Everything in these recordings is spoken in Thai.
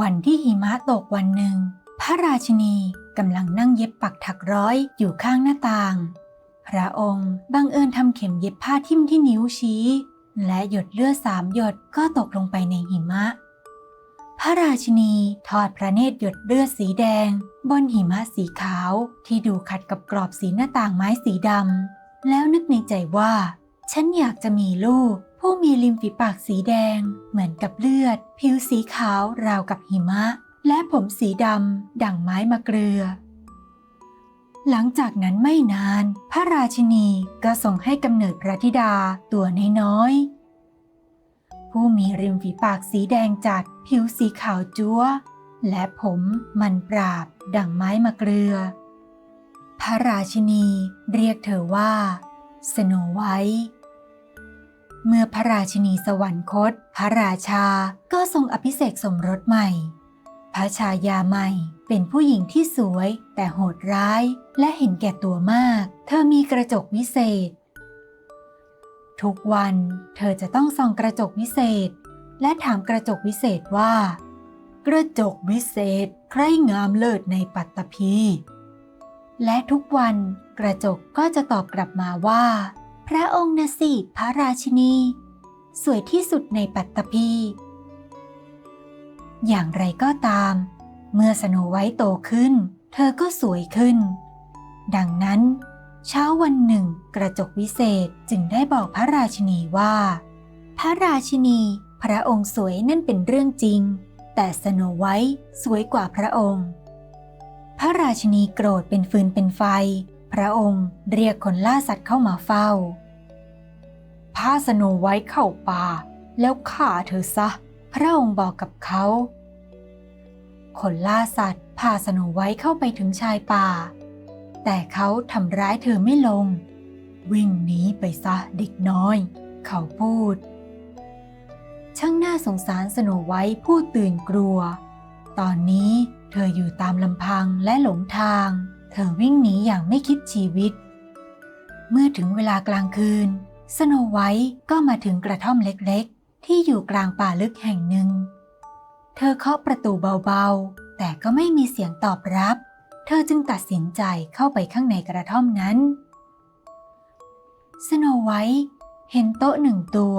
วันที่หิมะตกวันหนึ่ง พระราชินีกำลังนั่งเย็บปักถักร้อยอยู่ข้างหน้าต่าง พระองค์บังเอิญทำเข็มเย็บผ้าทิ่มที่นิ้วชี้ และหยดเลือดสามหยดก็ตกลงไปในหิมะ พระราชินีทอดพระเนตรหยดเลือดสีแดง บนหิมะสีขาวที่ดูขัดกับกรอบสีหน้าต่างไม้สีดำแล้วนึกในใจว่า ฉันอยากจะมีลูก ผู้มีริมฝีปากสีแดง เหมือนกับเลือด ผิวสีขาวราวกับหิมะ และผมสีดำดั่งไม้มะเกลือ หลังจากนั้นไม่นาน พระราชินีก็ส่งให้กำเนิดพระธิดาตัวน้อยๆผู้มีริมฝีปากสีแดงจัด ผิวสีขาวจั๊วและผมมันปราบ ดั่งไม้มะเกลือ พระราชินีเรียกเธอว่าสโนไวท์ เมื่อพระราชินีสวรรคต พระราชาก็ทรงอภิเษกสมรสใหม่ พระชายาใหม่เป็นผู้หญิงที่สวย แต่โหดร้ายและเห็นแก่ตัวมาก เธอมีกระจกวิเศษ ทุกวันเธอจะต้องส่องกระจกวิเศษ และถามกระจกวิเศษว่า กระจกวิเศษใครงามเลิศในปัตตภีและทุกวันกระจกก็จะตอบกลับมาว่า พระองค์นะสิพระราชินี สวยที่สุดในปัตตภีอย่างไรก็ตาม เมื่อสโนไวท์โตขึ้น เธอก็สวยขึ้น ดังนั้น เช้าวันหนึ่ง กระจกวิเศษจึงได้บอกพระราชินีว่า พระราชินีพระองค์สวยนั่นเป็นเรื่องจริง แต่สโนไวท์สวยกว่าพระองค์ พระราชินีโกรธเป็นฟืนเป็นไฟ พระองค์เรียกคนล่าสัตว์เข้ามาเฝ้า พาสโนไว้เข้าป่า แล้วฆ่าเธอซะ พระองค์บอกกับเขา คนล่าสัตว์พาสโนไว้เข้าไปถึงชายป่า แต่เขาทำร้ายเธอไม่ลง วิ่งหนีไปซะเด็กน้อย เขาพูด ช่างน่าสงสารสโนไว้ผู้ตื่นกลัว ตอนนี้เธออยู่ตามลำพังและหลงทาง เธอวิ่งหนีอย่างไม่คิดชีวิต เมื่อถึงเวลากลางคืน สโนไวท์ก็มาถึงกระท่อมเล็กๆ ที่อยู่กลางป่าลึกแห่งหนึ่ง เธอเคาะประตูเบาๆ แต่ก็ไม่มีเสียงตอบรับ เธอจึงตัดสินใจเข้าไปข้างในกระท่อมนั้น สโนไวท์เห็นโต๊ะหนึ่งตัว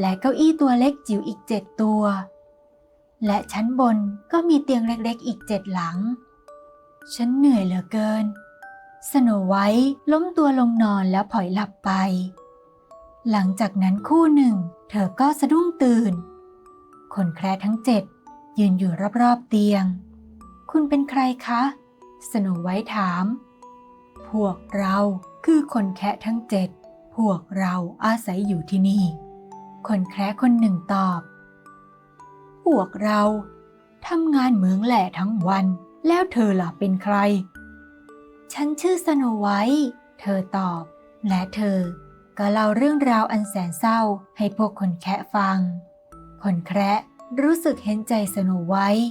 และเก้าอี้ตัวเล็กจิ๋วอีกเจ็ดตัว และชั้นบนก็มีเตียงเล็กๆ อีกเจ็ดหลัง ฉันเหนื่อยเหลือเกิน สโนไวท์ล้มตัวลงนอนแล้วผอยหลับไป หลังจากนั้นคู่หนึ่ง เธอก็สะดุ้งตื่น คนแคร์ทั้งเจ็ดยืนอยู่รอบๆเตียง คุณเป็นใครคะ สโนไวท์ถาม พวกเราคือคนแคะทั้งเจ็ด พวกเราอาศัยอยู่ที่นี่ คนแคร์คนหนึ่งตอบ พวกเราทำงานเหมืองแหล่ทั้งวัน แล้วเธอล่ะเป็นใคร ฉันชื่อสโนไวท์เธอตอบ และเธอ ก็เล่าเรื่องราวอันแสนเศร้าให้พวกคนแคะฟัง คนแคระรู้สึกเห็นใจสโนไวท์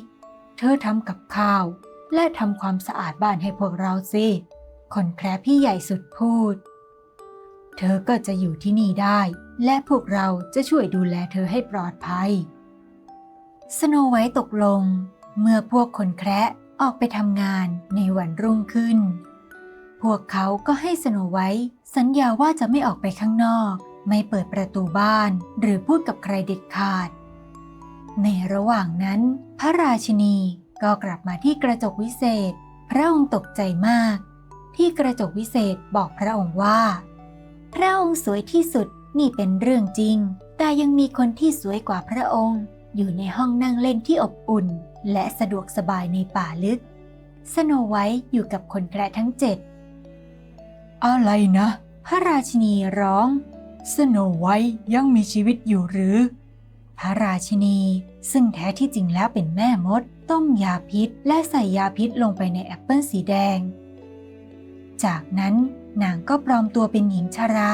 เธอทำกับข้าว และทำความสะอาดบ้านให้พวกเราสิ คนแคระพี่ใหญ่สุดพูด เธอก็จะอยู่ที่นี่ได้ และพวกเราจะช่วยดูแลเธอให้ปลอดภัย สโนไวท์ตกลง เมื่อพวกคนแคระ ออกไปทำงานในวันรุ่งขึ้น พวกเขาก็ให้สโนไวท์สัญญาว่าจะไม่ออกไปข้างนอก ไม่เปิดประตูบ้าน หรือพูดกับใครเด็ดขาด ในระหว่างนั้น พระราชินีก็กลับมาที่กระจกวิเศษ พระองค์ตกใจมาก ที่กระจกวิเศษบอกพระองค์ว่า พระองค์สวยที่สุดนี่เป็นเรื่องจริง แต่ยังมีคนที่สวยกว่าพระองค์ อยู่ในห้องนั่งเล่นที่อบอุ่น และสะดวกสบายในป่าลึก สโนไวท์อยู่กับคนแคระทั้งเจ็ด อะไรนะ พระราชินีร้อง สโนไวท์ยังมีชีวิตอยู่หรือ พระราชินีซึ่งแท้ที่จริงแล้วเป็นแม่มด ต้มยาพิษ และใส่ยาพิษลงไปในแอปเปิลสีแดง จากนั้นนางก็ปลอมตัวเป็นหญิงชารา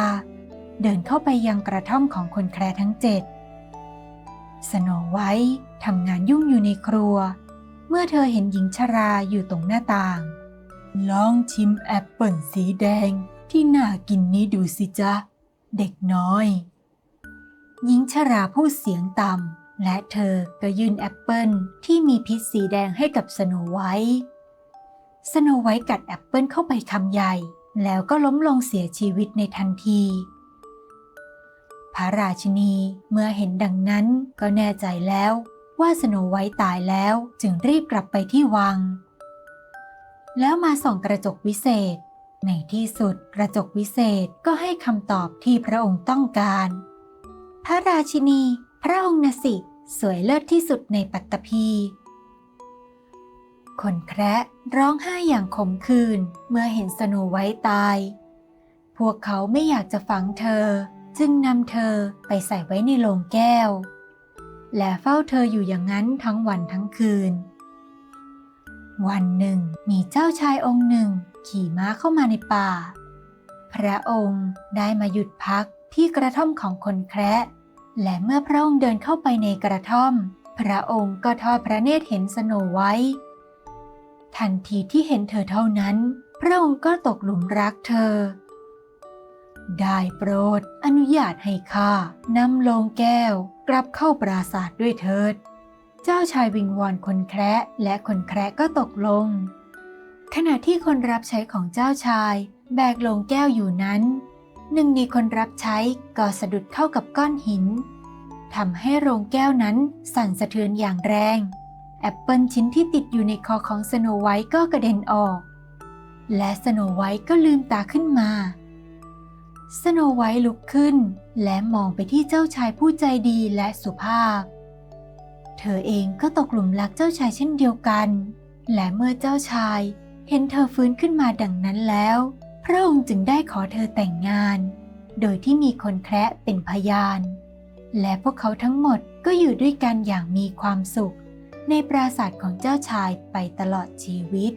เดินเข้าไปยังกระท่อมของคนแคร์ทั้งเจ็ด สโนไวท์ทำงานยุ่งอยู่ในครัว เมื่อเธอเห็นหญิงชราอยู่ตรงหน้าต่าง ลองชิมแอปเปิลสีแดงที่น่ากินนี้ดูสิจ๊ะ เด็กน้อย หญิงชราพูดเสียงต่ำและเธอก็ยื่นแอปเปิลที่มีพิษสีแดงให้กับสโนไวท์สโนไวท์กัดแอปเปิลเข้าไปคำใหญ่ แล้วก็ล้มลงเสียชีวิตในทันที พระราชินีเมื่อเห็นดังนั้นก็แน่ใจแล้ว ว่าสโนไวท์ตายแล้วจึงรีบกลับไปที่วัง แล้วมาส่องกระจกวิเศษ ในที่สุดกระจกวิเศษก็ให้คำตอบที่พระองค์ต้องการ พระราชินี พระองค์นสิสวยเลิศที่สุดในปัตตภีคนแคระร้องไห้อย่างขมขื่นเมื่อเห็นสโนไวท์ตาย พวกเขาไม่อยากจะฝังเธอ จึงนำเธอไปใส่ไว้ในโลงแก้ว และเฝ้าเธออยู่อย่างนั้นทั้งวันทั้งคืน วันหนึ่งมีเจ้าชายองค์หนึ่งขี่ม้าเข้ามาในป่า พระองค์ได้มาหยุดพักที่กระท่อมของคนแคระและเมื่อพระองค์เดินเข้าไปในกระท่อม พระองค์ก็ทอดพระเนตรเห็นสโนไว้ ทันทีที่เห็นเธอเท่านั้น พระองค์ก็ตกหลุมรักเธอ ได้โปรด อนุญาตให้ข้านำลงแก้ว กลับเข้าปราสาทด้วยเถิด เจ้าชายวิงวอนคนแคระและคนแคระก็ตกลง ขณะที่คนรับใช้ของเจ้าชาย แบกลงแก้วอยู่นั้น หนึ่งในคนรับใช้ก็สะดุดเข้ากับก้อนหินทำให้โรงแก้วนั้นสั่นสะเทือนอย่างแรง แอปเปิลชิ้นที่ติดอยู่ในคอของสโนไวท์ก็กระเด็นออก และสโนไวท์ก็ลืมตาขึ้นมา สโนไวท์ลุกขึ้น และมองไปที่เจ้าชายผู้ใจดีและสุภาพ เธอเองก็ตกหลุมรักเจ้าชายเช่นเดียวกัน และเมื่อเจ้าชายเห็นเธอฟื้นขึ้นมาดังนั้นแล้ว พระองค์จึงได้ขอเธอแต่งงาน โดยที่มีคนแคระเป็นพยาน และพวกเขาทั้งหมดก็อยู่ด้วยกันอย่างมีความสุข ในปราสาทของเจ้าชายไปตลอดชีวิต